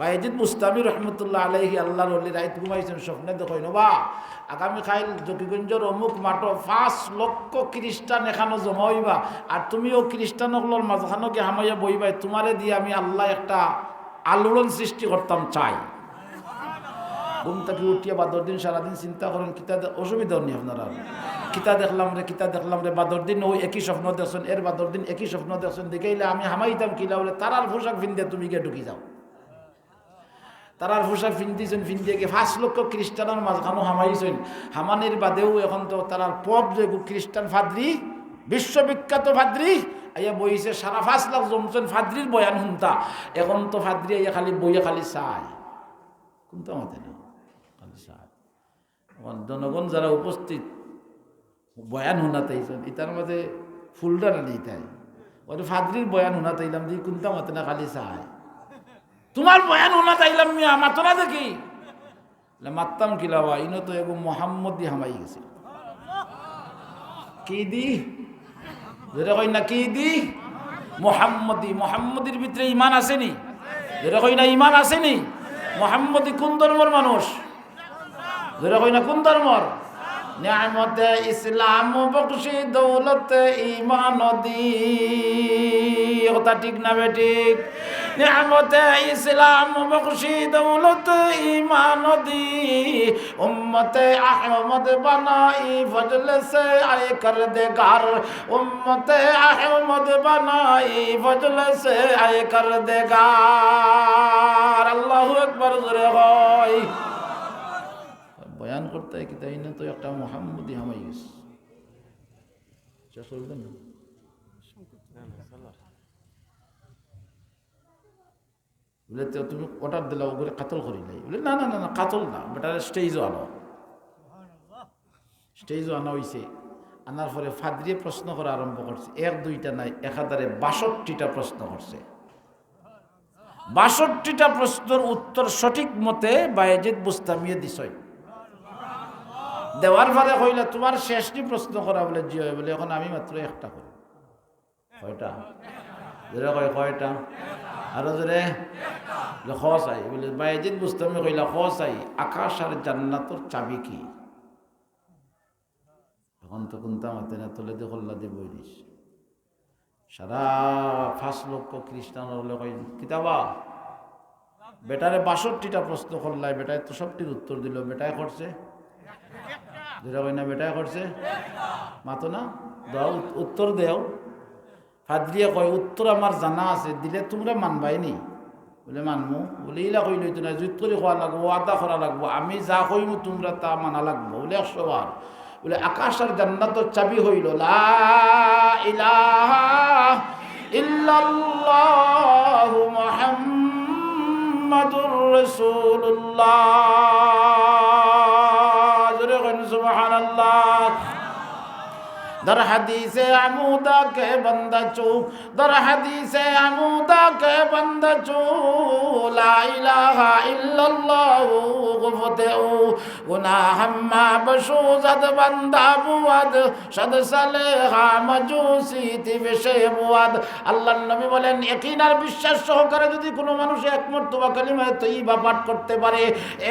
বাইজিদ মুস্তামি রহমতুল্লাহ আলহি আল্লাহর অলি রাইত ঘুমাইছেন স্বপ্নে দেখো নবা। আগামী আগামীকাল জকিগঞ্জের অমুক মাঠো পাঁচ লক্ষ খ্রিস্টান এখানো জমা হইবা। আর তুমিও খ্রিস্টান হকলোর মাঝখানোকে হামাইয়া বইবাই, তোমারে দিয়ে আমি আল্লাহ একটা আলোড়ন সৃষ্টি করতাম চাই। ঘুম থেকে উঠিয়া বাদর দিন সারাদিন চিন্তা করেন, কিতা অসুবিধা নেই আপনারা কিতা দেখলাম রে, কিতা দেখলাম রে, বাদর দিন ওই একই স্বপ্ন দেখছেন, এর বাদর দিন একই স্বপ্ন দেখছেন দেখাইলে আমি হামাইতাম কিলা বলে তারার পোশাক ফিন্দে তুমি গিয়ে ঢুকি যাও। তারার পোশাক ফিন্দিছেন ফিন্দিয়ে গিয়ে পাঁচ লক্ষ খ্রিস্টানের মাঝখানো হামাইছেন হামানির বাদেও এখন তো তারার পপ যে খ্রিস্টান ফাদ্রি বিশ্ববিখ্যাত ফাদ্রি আইয়া বইছে সারা পাঁচ লাখ জমছেন ফাদ্রির বয়ান শুনতা। এখন তো ফাদ্রি আইয়া খালি বইয়া খালি চায় মতে না খালি চায় জনগণ যারা উপস্থিত, বয়ান শুনাতেইছেন ইতার মাঝে ফুলডা না দিতাই ওই ফাদ্রির বয়ান শুনাতেইলাম দি কোনটা মতে না খালি চায় তোমার বয়ান ওনা তাইলাম মিয়া, মাতো না দেখি। মারতাম কিলাবা ইনো তো এগো মোহাম্মদ দিয়ে হামাই গেছে। কি দি? যেটা কই না কি দি? মোহাম্মদি মোহাম্মদির ভিতরে ইমান আসেনি। যেটা কই না ইমান আসেনি? মোহাম্মদি কোন ধর্মর মানুষ? যেটা কই না কোন ধর্মর? নিয়ামতে ইসলাম বকশি দৌলত, ইমান দি কথা ঠিক না বেঠিক নিয়ামতে ইসলাম বকশি দৌলত ইমান উম্মতে আহমদ বানাই ফজল সে আয় কর দে গার উম্মতে আহমদ বানাই ফজল সে আয় কর দে গার জোরে হয়। বয়ান করতে কি তাই না তো একটা মোহাম্মদি হামাই গেছে শেষ হইল না? বলে তো তুমি অর্ডার দিলা ওগুলো কাতল করি নাই। বলে না না না না কাতল না। বেটার স্টেজও আনো। স্টেজও আনা হয়েছে আনার পরে ফাদরিয়ে প্রশ্ন করা আরম্ভ করছে। এক দুইটা নাই একাধারে বাষট্টিটা প্রশ্ন করছে। বাষট্টিটা প্রশ্নের উত্তর সঠিক মতে বায়েজিদ বুস্তামিয়ে দিছয় দেওয়ার পরে কইলে তোমার শেষটি প্রশ্ন করা। বলে জি হয়। বলে এখন আমি মাত্র একটা করি। কয়টা? কয়টা? আরও জোরে? বলে বাইজিদ বুঝতামে কইলা খ চাই আকাশ আর জান্নাতর চাবি কি? এখন তো কোনটা মাতে না তোলে দিয়ে কল্লা দিয়ে বই দিস। সারা পাঁচ লক্ষ খ্রিস্টান হলে কই কিতাবা? বেটারে বাষট্টিটা প্রশ্ন করলাই, বেটায় তো সবটির উত্তর দিল, বেটায় করছে? যেটা কই না, বেটায় করছে? মাতো না? দাও উত- উত্তর দেও। ফাদরিয়া কয়, উত্তর আমার জানা আছে, দিলে তোমরা মানবাই নি বলে, মানমু? বলে, ইলা কই লইতো না জুত করে খোয়া লাগবো আদা করা লাগবো, আমি যা কইমু তোমরা তা মানা লাগবো। বলে, একশো বার। বলে আকাশ আর জান্নাতর চাবি হইল, লা در حدیث عمودہ کے بندہ چو در حدیث عمودہ کے بندہ چو لا الہ الا اللہ غفتعو گناہ ما بشوزد بندہ بود شد সালেহা মাজুসি তিবিশে মুয়াদ আল্লাহর নবী বলেন আর বিশ্বাস সহকারে যদি কোনো মানুষ এক মর্তবা কালিমায় তৈবা পাঠ করতে পারে,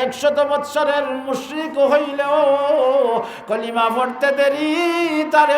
একশত বৎসরের মুশরিক হইলেও কলিমা পড়তে দেরি, তারে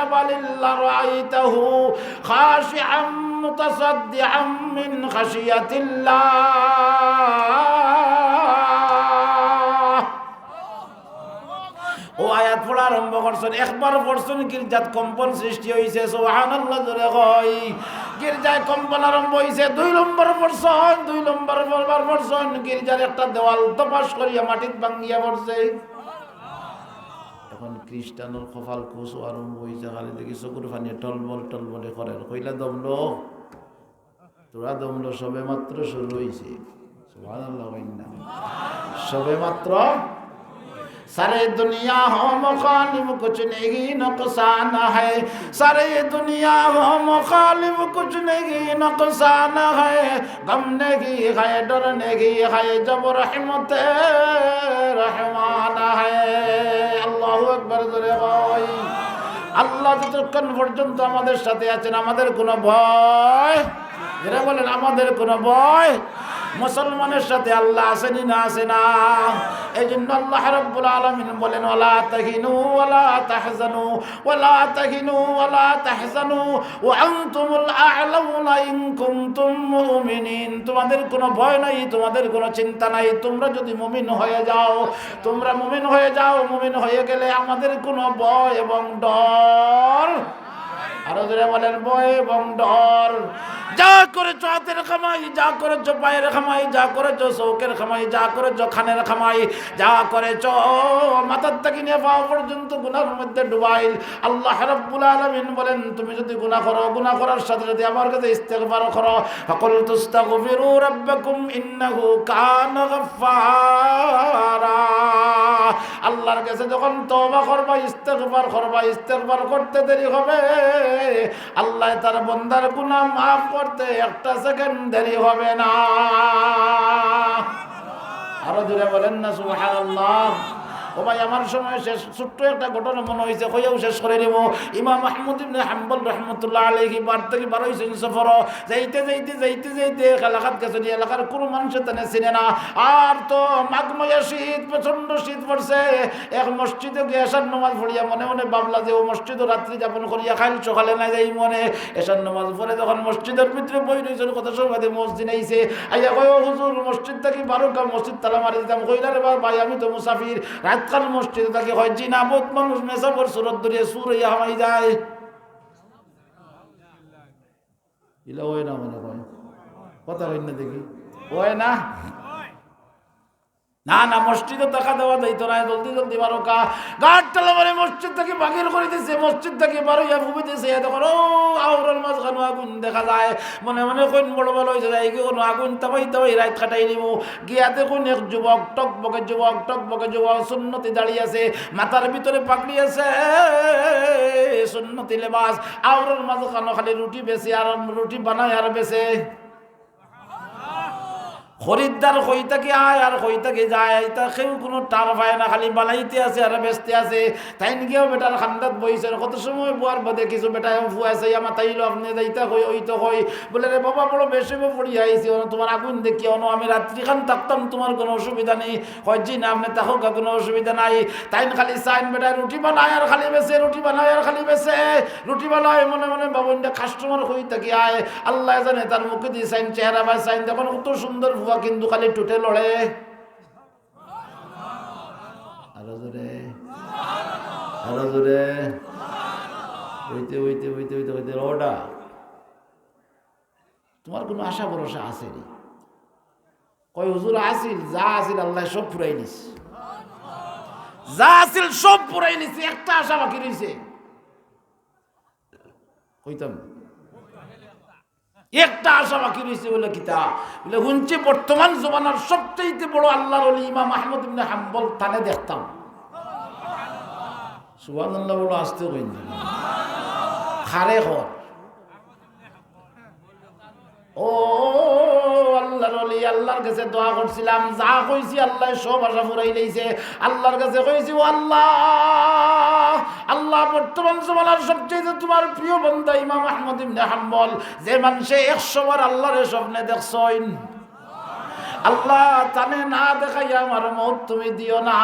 جبل لرأيته خاشعا متصدعا من خشية الله ও আয়াত পড়া আরম্ভ করছেন একবার পড়ছেন গির্জাত কম্পন সৃষ্টি হয়েছে সুবহানাল্লাহ জোরে কই গির্জায় কম্পন আরম্ভ হয়েছে দুই নম্বর পড়ছেন দুই নম্বর পড়বার পড়ছেন গির্জার একটা দেওয়াল তপাস করিয়া মাটিত ভাঙ্গিয়া পড়ছে এখন খ্রিস্টানের কপাল কুসু আরম্ভ হয়েছে খালি দেখি চকুর পানি টলবল টলবলে করে কইলা দমল তোরা দমল সবে মাত্র শুরু হয়েছে সবে মাত্র سارے دنیا ہو مخالف کچھ نہیں نقصان ہے سارے دنیا ہو مخالف کچھ نہیں نقصان ہے غم نہیں ہے ڈر نہیں ہے جب رحمت رحمان ہے اللہ اکبر ذرے بھائی আল্লাহ যতক্ষণ পর্যন্ত আমাদের সাথে আছেন আমাদের কোনো ভয় যেটা বলেন আমাদের কোনো ভয় মুসলমানের সাথে আল্লাহ আসেনি না আসে না। এই জন্য আল্লাহ রব্বুল আলমিন বলেন ওলা তাহিনু ওলা তাহজানু ওলা তাহিনু ওলা তাহজানু ও আনতুমুল আ'লাউনা ইন কুনতুম মুমিনিন। তোমাদের কোনো ভয় নাই, তোমাদের কোনো চিন্তা নাই। তোমরা যদি মুমিন হয়ে যাও, তোমরা মুমিন হয়ে যাও, মুমিন হয়ে গেলে আমাদের কোনো ভয় এবং ডর আরও ধরে বলেন ভয় এবং ডর যা করেছ হাতের খামাই, যা করেছ পায়ের খামাই, যা করেছ চৌকের খামাই, যা করেছ খানের খামাই, যা করেছ মাথার থেকে নিয়ে পাওয়া পর্যন্ত গুনার মধ্যে ডুবাইল। আল্লাহ রাব্বুল আলামিন বলেন, তুমি যদি গুনাহ করো, গুনাহ করার সাথে সাথে আমার কাছে ইস্তেগফার করো। ফাকুল তুস্তাগফিরু রাব্বাকুম ইন্নাহু কানা গাফফারা। আল্লাহর কাছে যখন তবা করবা ইস্তেকবার করবা ইস্তেকবার করতে দেরি হবে। আল্লাহ তার বন্দার গুনাহ মাফ করতে একটা সেকেন্ড দেরি হবে না। আরও দূরে বলেন না, সুবহানাল্লাহ। ও ভাই, আমার সময় শেষ। ছোট্ট একটা ঘটনা মনে হয়েছে, কইয়াও শেষ করে নিব। ইমাম মাহমুদ হাম্বল রহমতুল্লাহ আলাইহি বার থেকে বার হইছেন সফর। যাইতে যাইতে যাইতে যাইতে এলাকাত গেছে এলাকার কোনো মানুষ তেনে চিনে না। আর তো মাঘময়া শীত প্রচণ্ড শীত পড়ছে। এক মসজিদে গিয়ে এসার নামাজ পড়িয়া মনে মনে বাবলা যে ও মসজিদও রাত্রি যাপন করিয়া খাইল, সকালে না যাই মনে। এসার নমাজ পড়ে তখন মসজিদের ভিতরে বই রয়েছে কত সময় মসজিদ আইছে। আইয়া কয় হুজুর মসজিদ থেকে বারো কাম মসজিদ তালা মারি দিতাম। কইলা রে ভাই, আমি তো মুসাফির। রাতকাল মসজিদে তাকে হয় জিনা বহুত মানুষ মেসাবর সুরত ধরিয়ে সুর হইয়া হামাই যায়। ইলা ওই না মনে হয় কথা হই না দেখি। ওই না? না না, মসজিদে টাকা দেওয়া যাইতো না জলদি জলদি বারো কা। গাছ টালা মানে মসজিদ থেকে বাগের করে দিছে, মসজিদ থেকে বারো ইয়া ভূমি দিছে তখন ও, আউরের আগুন দেখা যায়। মনে মনে কোন বড় বড় হয়েছে যাই কি কোনো আগুন তাবাই তাবাই রাত কাটাই নিব। গিয়াতে কোন এক যুবক, টক বকে যুবক, টক বকে যুবক, সুন্নতি দাঁড়িয়ে আছে, মাথার ভিতরে পাকড়ি আছে। সুন্নতি লেবাস, আউরের মাঝখানে খালি রুটি বেশি, আর রুটি বানায় আর বেছে খরিদ্দার হই থাকে আয় আর হই থাকে যায়? তা কেউ কোনো টার পায় না, খালি বানাইতে আছে আর ব্যস্তে আছে। তাই গিয়েও বেটার খান্দাত বইছে কত সময় বুয়ার বাদে কিছু বেটা ফুয়াছে আমার তাইলো আপনি যাইতা কই ওই তো কই বলে, রে বাবা, বড় বেশি পড়ি আইছি তোমার আগুন দেখি, অন আমি রাত্রি খান থাকতাম, তোমার কোনো অসুবিধা নেই। হয় জি না, আপনি তাহো কোনো অসুবিধা নাই। তাই খালি চাইন বেটা রুটি বানায় আর খালি বেছে রুটি বানায় আর খালি বেছে রুটি বানায়, মনে মনে বাবনটা কাস্টমার হই থাকি আয়? আল্লাহ জানে, তার মুখে দিয়ে সাইন, চেহারা বা সাইন দেখুন কত সুন্দর ফুয়া কিন্তু খালি টুটে লড়ে। তোমার কোনো আশা ভরসা আছে নি কয়, হুজুর, আসিল, যা আসিল আল্লাহ সব ফুরাই নিস। যা আসিল সব ফুরাই নিস, একটা আশা বাকি রয়েছে কইতাম একটা আশা বাকি রয়েছে বলে কিতা? বলে, শুনছি বর্তমান জমানার সবচেয়ে বড় আল্লাহর অলি ইমাম আহমদ হাম্বল তানে দেখতাম। সুবান আল্লাহ বলো আসতে কই খারে হর ও আল্লাহর অলি আল্লাহর কাছে দোয়া করছিলাম। যা কইছি আল্লাহ সব আশা ফুরাই লইছে। আল্লাহর কাছে কইছি, ও আল্লাহ আল্লাহ বর্তমান জমানার সবচেয়ে তোমার প্রিয় বন্ধা ইমাম আহমদ ইবনে হাম্বল, যে মানুষে একশো বার আল্লাহর স্বপ্নে দেখছইন আল্লাহ তানে না দেখাইয়া আমার মত তুমি দিও না।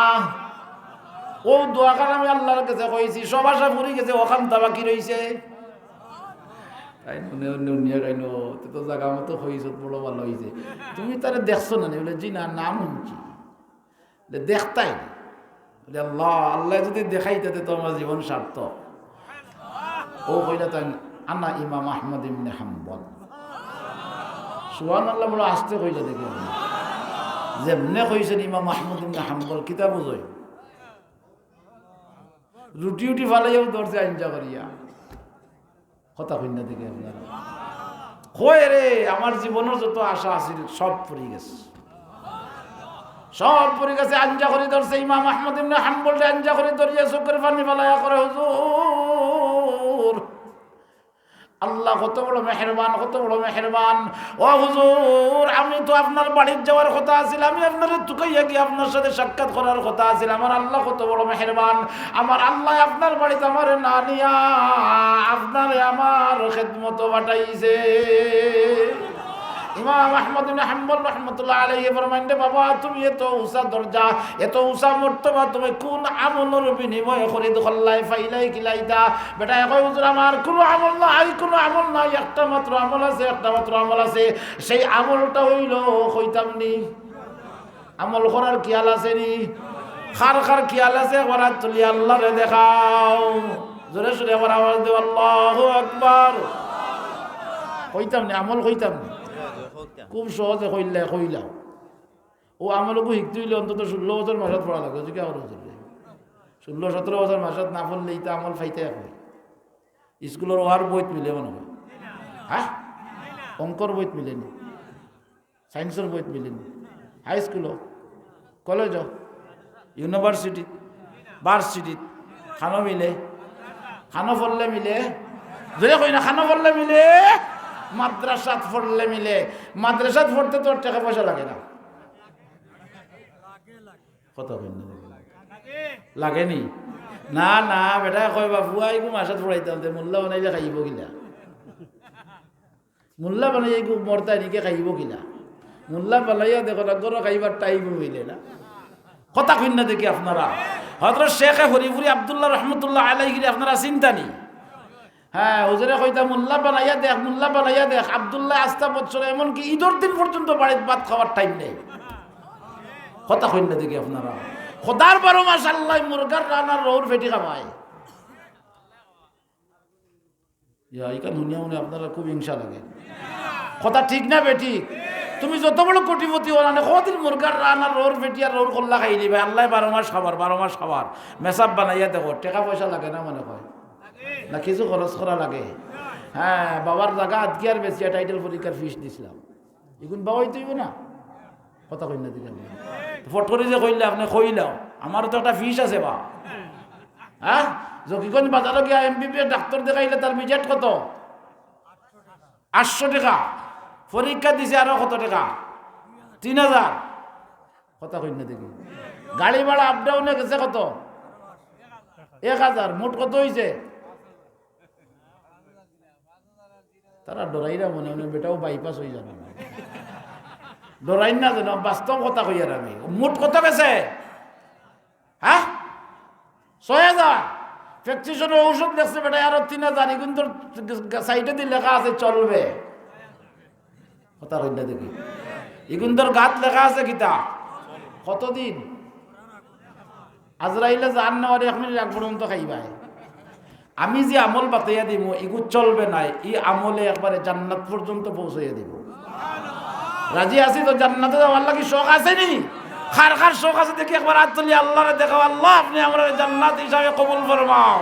ও দোয়া আমি আল্লাহর কাছে কইছি, সব আশা ফুরি গেছে, ওখান বাকি রইছে। মনে অন্য নিয়ে গাইন তুই তো জায়গা মতো হয়েছ বড় ভালো হয়েছে তুমি তারা দেখছ না বলে, জি না, নাম শুনছি। দেখতাই বলে, আল্লাহ আল্লাহ যদি দেখাই, তাতে তো আমার জীবন সার্থক। ও কইলা তাই আনা ইমাম আহমদ ইমনে হাম্বল। সুহান আল্লাহ বলে, আসতে কইলা দেখি যেমনে কইছেন ইমাম আহমদ ইমনে হাম্বল কিতা বুঝই। রুটি উটি ফালাইয়াও ধরছে, আইনজা করিয়া। কথা কইনা দেখে আপনারা। কয় রে, আমার জীবনের যত আশা আছিল সব পড়ে গেছে। সব পড়ে গেছে, আঞ্জা করে ধরছে ইমাম আহমদ খান বলতে আঞ্জা করে ধরিয়ে চোখের পানি ফেলাইয়া করে, হুজুর। আল্লাহ কত বড় মেহরবান, কত বড় মেহরবান। ও হুজুর, আমি তো আপনার বাড়ির যাওয়ার কথা আছিল, আমি আপনার তুকাইয়া গিয়ে আপনার সাথে সাক্ষাৎ করার কথা আছিল। আমার আল্লাহ কত বড় মেহরবান, আমার আল্লাহ আপনার বাড়িতে আমার নানিয়া আপনার আমার খেদমতো বাটাইছে। ইমাম আহমদ হাম্বল রহমতুল্লাহ আলাইহি ফরমান রে বাবা, তুমি এত উষা দরজা, এত উষা মর্তবা, তুমি কোন আমলের বিনিময়ে খরিদ খল্লাই ফাইলাই কিলাইতা বেটা কই হুজুর, আমার কোনো আমল নাই, কোনো আমল নাই, একটা মাত্র আমল আছে, একটা মাত্র আমল আছে। সেই আমলটা হইল কইতাম নি আমল করার কিয়াল আছে নি? খার খার কিয়াল আছে ওরা তুলি আল্লাহ রে দেখাও। জোরে সোরে আমার আওয়াজ দেব আল্লাহু আকবার। কইতাম নি আমল কইতাম নি খুব সহজে কইলে কইলাম ও আমারও শিখতে হইলে অন্তত ষোলো বছর মাসত পড়া লাগে জিজ্ঞা করো চলবে ষোলো, সতেরো বছর মাসত না পড়লে ইটা আমল ফাইতে হয়। স্কুলের ওহার বইত মিলে মনে হয়। হ্যাঁ? অঙ্কর বইত মিলেনি সায়েন্সের বইত মিলেনি হাই স্কুলও কলেজ ইউনিভার্সিটি ভার্সিটিত খানো মিলে। খানো পড়লে মিলে। যদি কই না, খানো পড়লে মিলে? মাদ্রাসাত পড়লে মিলে। মাদ্রাসাত পড়তে তো টাকা পয়সা লাগে না। কত লাগেনি? না না, বেটা, কয় বাবু আইগু মাসাত পড়াইতাম তে মোল্লা বানাইলে খাইব কিলা? মোল্লা বানাই আইগু মরতা নিকে খাইব কিলা? মোল্লা বানাইয়া দেখো না, গরো খাইবার টাইম হইলে না। কথা কইন দেখি আপনারা? হজরত শেখে হরিপুরি আবদুল্লাহ রহমতুল্লাহ আলাইগিরি আপনারা চিন্তা নি হ্যাঁ হুজুরে কইতা মোল্লা বানাইয়া দেখ, মোল্লা বানাইয়া দেখ, আবদুল্লাহ আস্তা বছর এমনকি ঈদর দিন পর্যন্ত বাড়িতে ভাত খাওয়ার টাইম নেই। কথা কইন না দেখি আপনারা। খোদার বারো মাস আল্লাহ মুরগার রানার রৌর ফেটি ইয়া ইকান শুনিয়া শুনে আপনারা খুব হিংসা লাগে। কথা ঠিক না বেটি তুমি যত বড় কোটিপতি হল না কদিন মুরগার রানার রোর ফেটি আর রোর কল্লা খাই দিবে? আল্লাহ বারো মাস খাবার, বারো মাস খাবার। মেসাব বানাইয়া দেখো, টাকা পয়সা লাগে না মনে হয়। না কিছু খরচ করা লাগে? হ্যাঁ বাবার জায়গা আজকে আর বেশি টাইটেল পরীক্ষার ফিস দিছিলাম। এগুন বাবাই তুইব না। কথা কই না দিকে ফটকরি যে কইলে আপনি কইলাও আমারও তো একটা ফিস আছে বা। হ্যাঁ? জকিগঞ্জ বাজারে গিয়া এমবিবিএস ডাক্তার দেখাইলে তার বিজেট কত? আটশো টাকা। পরীক্ষা দিছে আরও কত টাকা? তিন হাজার। কথা কই না দেখি। গাড়ি ভাড়া আপ ডাউনে গেছে কত? এক হাজার। মোট কত হয়েছে তারা ডরাইরা মনে মনে বেটাও বাইপাস হয়ে যাবে ডরাই না যেন বাস্তব কথা কই আর আমি। মোট কত গেছে হ্যাঁ ছয় হাজার প্রেসক্রিপশনের ঔষধ লেখছে বেটা আরও তিন হাজার কিন্তু সাইডে দিয়ে লেখা আছে, চলবে। কথা কই না দেখি। এগুন তোর গাত লেখা আছে কিতা কতদিন? আজরাইলে জান নেওয়ার এক মিনিট এক পর্যন্ত খাইবাই। আমি যে আমল বাতাইয়া দিব এগু চলবে নাই এই আমলে একবারে জান্নাত পর্যন্ত পৌঁছাইয়া দিব। রাজি আছি তো জান্নাতে যাওয়ার লাগি শখ আছে নি? খার খার শখ আছে দেখি একবার হাত তুলি আল্লাহরে দেখাও আল্লাহ আপনি আমরা জান্নাত হিসাবে কবুল ফরমাও।